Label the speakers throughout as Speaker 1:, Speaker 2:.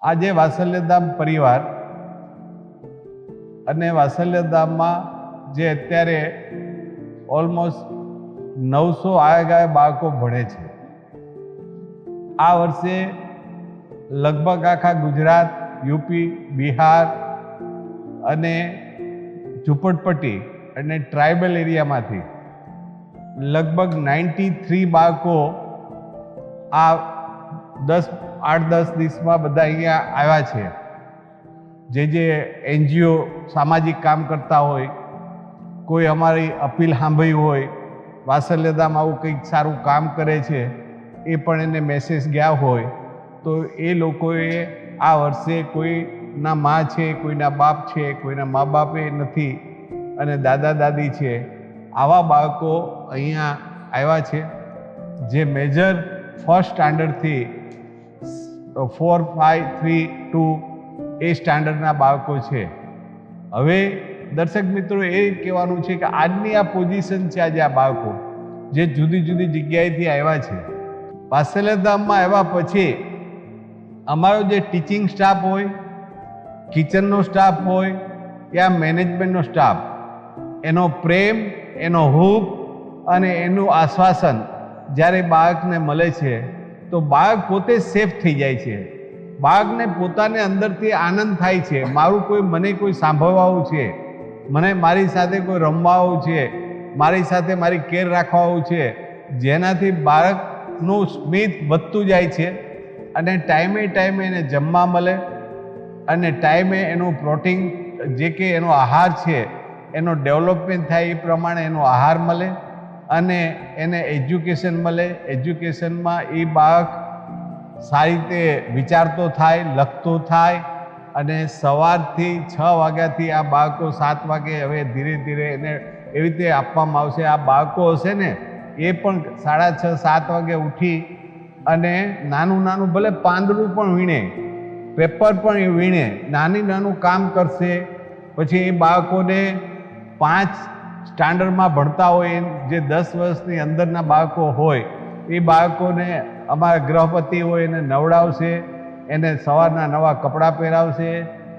Speaker 1: આજે વાસલ્યધામ પરિવાર અને વાસલ્યધામમાં જે અત્યારે ઓલમોસ્ટ નવસો આયા બાળકો ભણે છે. આ વર્ષે લગભગ આખા ગુજરાત, યુપી, બિહાર અને ઝૂંપડપટ્ટી અને ટ્રાઇબલ એરિયામાંથી લગભગ નાઇન્ટી થ્રી બાળકો આ દસ, આઠ, દસ દિવસમાં બધા અહીંયા આવ્યા છે. જે જે એનજીઓ સામાજિક કામ કરતા હોય, કોઈ અમારી અપીલ સાંભળી હોય વાસલ્યધામ આવું કંઈક સારું કામ કરે છે, એ પણ એને મેસેજ ગયા હોય, તો એ લોકોએ આ વર્ષે કોઈના મા છે, કોઈના બાપ છે, કોઈના મા બાપે નથી અને દાદા દાદી છે, આવા બાળકો અહીંયા આવ્યા છે. જે મેજર ફર્સ્ટ સ્ટાન્ડર્ડથી ફોર ફાઇવ થ્રી ટુ એ સ્ટાન્ડર્ડના બાળકો છે. હવે દર્શક મિત્રો એ કહેવાનું છે કે આજની આ પોઝિશન છે આજે આ બાળકો જે જુદી જુદી જગ્યાએથી આવ્યા છે. વાસલ્યધામમાં આવ્યા પછી અમારો જે ટીચિંગ સ્ટાફ હોય કિચનનો સ્ટાફ હોય યા મેનેજમેન્ટનો સ્ટાફ એનો પ્રેમ, એનો હુક અને એનું આશ્વાસન જ્યારે બાળકને મળે છે તો બાળક પોતે સેફ થઈ જાય છે. બાળકને પોતાને અંદરથી આનંદ થાય છે. મારું કોઈ, મને કોઈ સાંભળવાનું છે. મને મારી સાથે કોઈ રમવાનું છે. મારી સાથે મારી કેર રાખવાવું છે. જેનાથી બાળકનું સ્મિત વધતું જાય છે અને ટાઈમે ટાઈમે એને જમવા મળે અને ટાઈમે એનું પ્રોટીન જે કે એનો આહાર છે, એનો ડેવલપમેન્ટ થાય એ પ્રમાણે એનો આહાર મળે. અને એને એજ્યુકેશન મળે. એજ્યુકેશનમાં એ બાળક સારી રીતે વિચારતો થાય, લખતો થાય અને સવારથી છ વાગ્યાથી આ બાળકો સાત વાગે હવે ધીરે ધીરે એને એવી રીતે આપવામાં આવશે. આ બાળકો હશે ને, એ પણ સાડા છ, સાત વાગે ઉઠી અને નાનું નાનું ભલે પાંદડું પણ વીણે, પેપર પણ એ વીણે, નાની નાનું કામ કરશે. પછી એ બાળકોને પાંચ સ્ટાન્ડર્ડમાં ભણતા હોય જે દસ વર્ષની અંદરના બાળકો હોય, એ બાળકોને અમારા ગૃહપતિ હોય એને નવડાવશે, એને સવારના નવા કપડાં પહેરાવશે,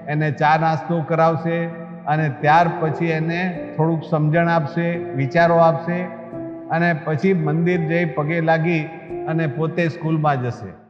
Speaker 1: એને ચા નાસ્તો કરાવશે અને ત્યાર પછી એને થોડુંક સમજણ આપશે, વિચારો આપશે અને પછી મંદિર જઈ પગે લાગી અને પોતે સ્કૂલમાં જશે.